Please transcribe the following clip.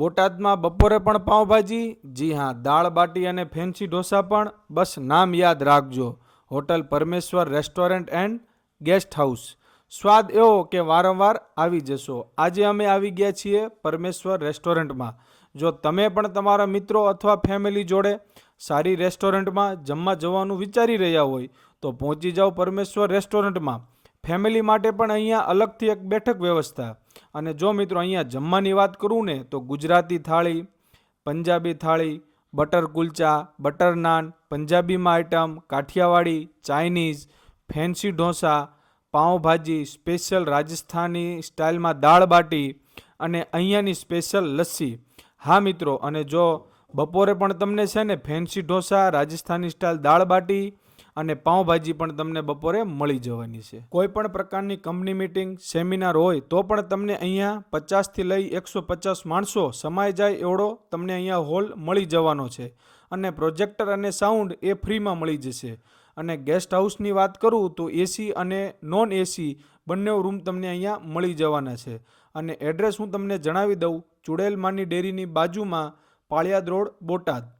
બોટાદમાં બપોરે પણ પાઉંભાજી, જી હા, દાળ, બાટી અને ફેન્સી ઢોસા પણ બસ નામ યાદ રાખજો. Hotel Parmeshwar restaurant and guest house. સ્વાદ એવો કે વારંવાર આવી જશો. આજે અમે આવી ગયા છીએ પરમેશ્વર રેસ્ટોરન્ટમાં. જો તમે પણ તમારા મિત્રો અથવા ફેમિલી જોડે સારી રેસ્ટોરન્ટમાં જમવા જવાનું વિચારી રહ્યા હોય, તો પહોંચી જાઓ પરમેશ્વર રેસ્ટોરન્ટમાં. ફેમિલી માટે પણ અહીંયા અલગથી એક બેઠક વ્યવસ્થા. અને જો મિત્રો અહીંયા જમવાની વાત કરું ને, તો Gujarati thali, Punjabi thali, butter kulcha, butter naan, પંજાબીમાં item, Kathiyawadi, Chinese, fancy dosa, pav bhaji, special Rajasthani સ્ટાઇલમાં દાળ બાટી અને અહીંયાની સ્પેશિયલ લસ્સી. હા મિત્રો, અને જો બપોરે પણ તમને છે ને ફેન્સી ઢોસા, રાજસ્થાની સ્ટાઇલ દાળ બાટી અને પાઉંભાજી પણ તમને બપોરે મળી જવાની છે. કોઈ પણ પ્રકારની કંપની મિટિંગ, સેમિનાર હોય તો પણ તમને અહીંયા પચાસથી લઈ એકસો પચાસ માણસો સમાઈ જાય એવડો તમને અહીંયા હોલ મળી જવાનો છે. અને પ્રોજેક્ટર અને સાઉન્ડ એ ફ્રીમાં મળી જશે. અને ગેસ્ટ હાઉસની વાત કરું તો એસી અને નોન એસી બંને રૂમ તમને અહીંયા મળી જવાના છે. અને એડ્રેસ હું તમને જણાવી દઉં ચુડેલ માની ડેરીની બાજુમાં પાળિયાદ રોડ, બોટાદ.